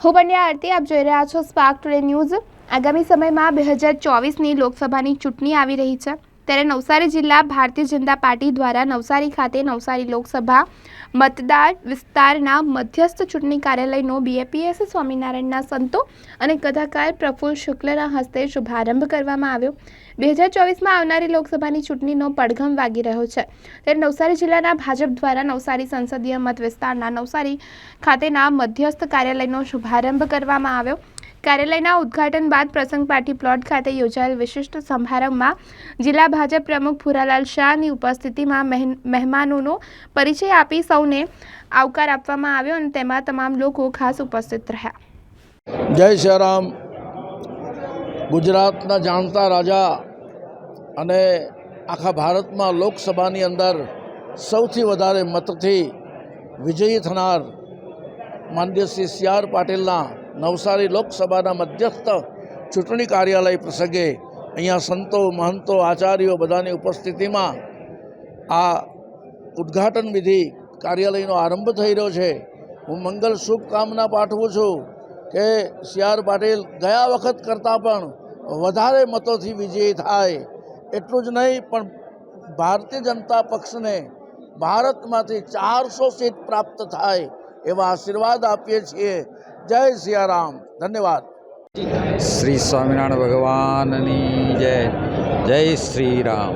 હું પંડ્યા આરતી, આપ જોઈ રહ્યા છો સ્પાર્ક ટુડે ન્યૂઝ આગામી સમયમાં બે હજાર ચોવીસની લોકસભાની ચૂંટણી આવી રહી છે. ત્યારે નવસારી જિલ્લા ભારતીય જનતા પાર્ટી દ્વારા નવસારી ખાતે નવસારી લોકસભા મતદાર વિસ્તારના મધ્યસ્થ ચૂંટણી કાર્યાલયનો બીએપીએસ સ્વામિનારાયણના સંતો અને કથાકાર પ્રફુલ્લ શુક્લના હસ્તે શુભારંભ કરવામાં આવ્યો. બે હજાર ચોવીસમાં આવનારી લોકસભાની ચૂંટણીનો પડઘમ વાગી રહ્યો છે. ત્યારે નવસારી જિલ્લાના ભાજપ દ્વારા નવસારી સંસદીય મત વિસ્તારના નવસારી ખાતેના મધ્યસ્થ કાર્યાલયનો શુભારંભ કરવામાં આવ્યો. કાર્યાલયના ઉદ્ઘાટન બાદ પ્રસંગ પાર્ટી પ્લોટ ખાતે યોજાયેલ વિશિષ્ટ સમારંભમાં જિલ્લા ભાજપ પ્રમુખ ભૂરાલાલ શાહની ઉપસ્થિતિમાં મહેમાનોનો પરિચય આપી સૌને આવકાર આપવામાં આવ્યો અને તેમાં તમામ લોકો ખાસ ઉપસ્થિત રહ્યા. જય શ્રીરામ ગુજરાતના જાણતા રાજા અને આખા ભારતમાં લોકસભાની અંદર સૌથી વધારે મતથી વિજયી થનાર માન્ય શ્રી સી આર પાટીલના નવસારી લોકસભાના મધ્યસ્થ ચૂંટણી કાર્યાલય પ્રસંગે અહીંયા સંતો, મહંતો, આચાર્યો બધાની ઉપસ્થિતિમાં આ ઉદ્ઘાટન વિધિ કાર્યાલયનો આરંભ થઈ રહ્યો છે. હું મંગલ શુભકામના પાઠવું છું કે સી આર પાટીલ ગયા વખત કરતાં પણ વધારે મતોથી વિજયી થાય. એટલું જ નહીં, પણ ભારતીય જનતા પક્ષને ભારતમાંથી ચારસો સીટ પ્રાપ્ત થાય. એવા આશીર્વાદ આપીએ છીએ. જય સિયારામ. ધન્યવાદ. શ્રી સ્વામિનારાયણ ભગવાનની જય. જય શ્રી રામ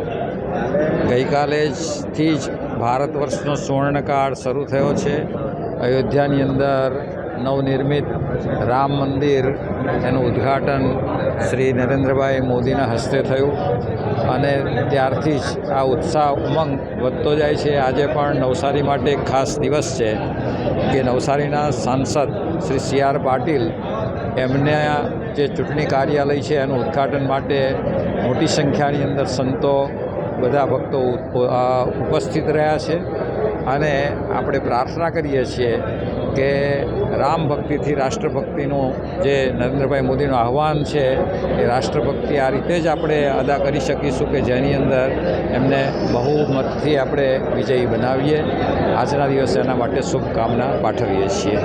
ગઈકાલે જથી જ ભારત વર્ષનો સુવર્ણકાળ શરૂ થયો છે. અયોધ્યાની અંદર નવનિર્મિત રામ મંદિર એનું ઉદ્ઘાટન શ્રી નરેન્દ્રભાઈ મોદીના હસ્તે થયું અને ત્યારથી જ આ ઉત્સાહ ઉમંગ વધતો જાય છે. આજે પણ નવસારી માટે એક ખાસ દિવસ છે કે નવસારીના સાંસદ શ્રી સી આર પાટીલ એમને જે ચૂંટણી કાર્યાલય છે એનું ઉદ્ઘાટન માટે મોટી સંખ્યાની અંદર સંતો બધા ભક્તો ઉપ- ઉપસ્થિત રહ્યા છે અને આપણે પ્રાર્થના કરીએ છીએ કે રામ ભક્તિથી રાષ્ટ્રભક્તિનું જે નરેન્દ્રભાઈ મોદીનું આહવાન છે, એ રાષ્ટ્રભક્તિ આ રીતે જ આપણે અદા કરી શકીશું કે જેની અંદર એમને બહુમતથી આપણે વિજયી બનાવીએ. આજના દિવસે એના માટે શુભકામના પાઠવીએ છીએ.